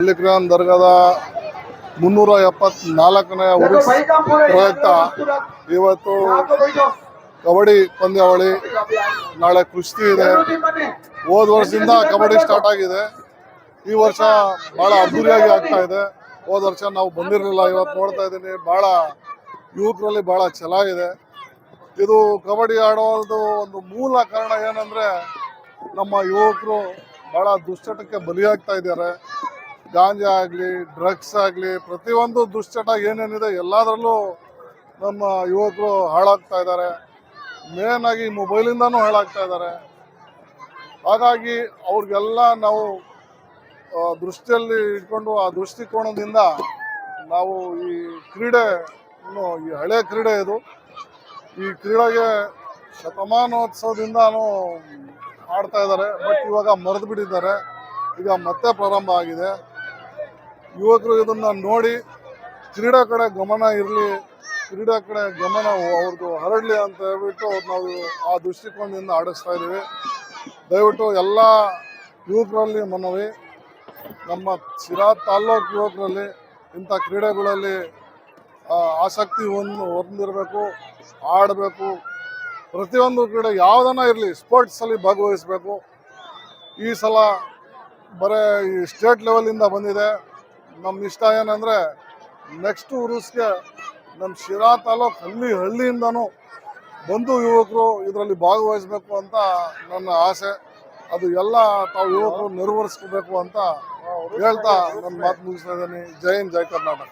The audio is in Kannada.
ಮಲ್ಲಿಕ್ರಾನ್ ದರ್ಗಾದ ಮುನ್ನೂರ ಎಪ್ಪತ್ನಾಲ್ಕನೇ ಉರುಸ್ ಪ್ರಯುಕ್ತ ಇವತ್ತು ಕಬಡ್ಡಿ ಪಂದ್ಯಾವಳಿ, ನಾಳೆ ಕುಸ್ತಿ ಇದೆ. ಹೋದ ವರ್ಷದಿಂದ ಕಬಡ್ಡಿ ಸ್ಟಾರ್ಟ್ ಆಗಿದೆ. ಈ ವರ್ಷ ಬಹಳ ಅದ್ದೂರಿಯಾಗಿ ಆಗ್ತಾ ಇದೆ. ಹೋದ ವರ್ಷ ನಾವು ಬಂದಿರಲಿಲ್ಲ. ಇವತ್ತು ನೋಡ್ತಾ ಇದ್ದೀನಿ, ಬಹಳ ಯುವಕರಲ್ಲಿ ಬಹಳ ಇದೆ ಇದು ಕಬಡ್ಡಿ ಆಡೋದು ಒಂದು ಮೂಲ ಕಾರಣ ಏನಂದ್ರೆ ನಮ್ಮ ಯುವಕರು ಬಹಳ ದುಶ್ಚಟಕ್ಕೆ ಬಲಿಯಾಗ್ತಾ ಇದ್ದಾರೆ. ಗಾಂಜಾ ಆಗಲಿ, ಡ್ರಗ್ಸ್ ಆಗಲಿ, ಪ್ರತಿಯೊಂದು ದುಶ್ಚಟ ಏನೇನಿದೆ ಎಲ್ಲದರಲ್ಲೂ ನಮ್ಮ ಯುವಕರು ಹಾಳಾಗ್ತಾ ಇದ್ದಾರೆ. ಮೇನ್ ಆಗಿ ಮೊಬೈಲಿಂದನೂ ಹಾಳಾಗ್ತಾ ಇದ್ದಾರೆ. ಹಾಗಾಗಿ ಅವ್ರಿಗೆಲ್ಲ ನಾವು ದೃಷ್ಟಿಯಲ್ಲಿ ಇಟ್ಕೊಂಡು ಆ ದೃಷ್ಟಿಕೋನದಿಂದ ನಾವು ಈ ಕ್ರೀಡೆ ಈ ಹಳೆ ಕ್ರೀಡೆ ಇದು, ಈ ಕ್ರೀಡೆಗೆ ಶತಮಾನೋತ್ಸವದಿಂದನೂ ಆಡ್ತಾ ಇದ್ದಾರೆ. ಬಟ್ ಇವಾಗ ಮರೆದು ಬಿಟ್ಟಿದ್ದಾರೆ. ಈಗ ಮತ್ತೆ ಪ್ರಾರಂಭ ಆಗಿದೆ. ಯುವಕರು ಇದನ್ನು ನೋಡಿ ಕ್ರೀಡಾ ಕಡೆ ಗಮನ ಇರಲಿ, ಕ್ರೀಡಾ ಕಡೆ ಗಮನ ಅವ್ರದ್ದು ಹರಡಲಿ ಅಂತ ಹೇಳ್ಬಿಟ್ಟು ಅವ್ರು ನಾವು ಆ ದೃಷ್ಟಿಕೋನದಿಂದ ಆಡಿಸ್ತಾ ಇದ್ದೀವಿ ದಯವಿಟ್ಟು ಎಲ್ಲ ಯುವಕರಲ್ಲಿ ಮನವಿ, ನಮ್ಮ ಶಿರಾ ತಾಲ್ಲೂಕು ಯುವಕರಲ್ಲಿ ಇಂಥ ಕ್ರೀಡೆಗಳಲ್ಲಿ ಆಸಕ್ತಿ ಹೊಂದು, ಹೊಂದಿರಬೇಕು, ಆಡಬೇಕು. ಪ್ರತಿಯೊಂದು ಕ್ರೀಡೆ ಯಾವುದನ್ನ ಇರಲಿ ಸ್ಪೋರ್ಟ್ಸಲ್ಲಿ ಭಾಗವಹಿಸಬೇಕು. ಈ ಸಲ ಬರೀ ಈ ಸ್ಟೇಟ್ ಲೆವೆಲಿಂದ ಬಂದಿದೆ. ನಮ್ಮ ಇಷ್ಟ ಏನಂದರೆ ನೆಕ್ಸ್ಟ್ ಉರುಸ್ಗೆ ನಮ್ಮ ಶಿರಾ ತಾಲೂಕು ಹಳ್ಳಿ ಹಳ್ಳಿಯಿಂದನೂ ಬಂದು ಯುವಕರು ಇದರಲ್ಲಿ ಭಾಗವಹಿಸಬೇಕು ಅಂತ ನನ್ನ ಆಸೆ. ಅದು ಎಲ್ಲ ತಾವು ಯುವಕರು ನೆರವೇರಿಸ್ಕೋಬೇಕು ಅಂತ ಹೇಳ್ತಾ ನನ್ನ ಮಾತು ಮುಗಿಸ್ತಾ ಇದ್ದೀನಿ. ಜೈ ಹಿಂದ್ ಜೈ ಕರ್ನಾಟಕ.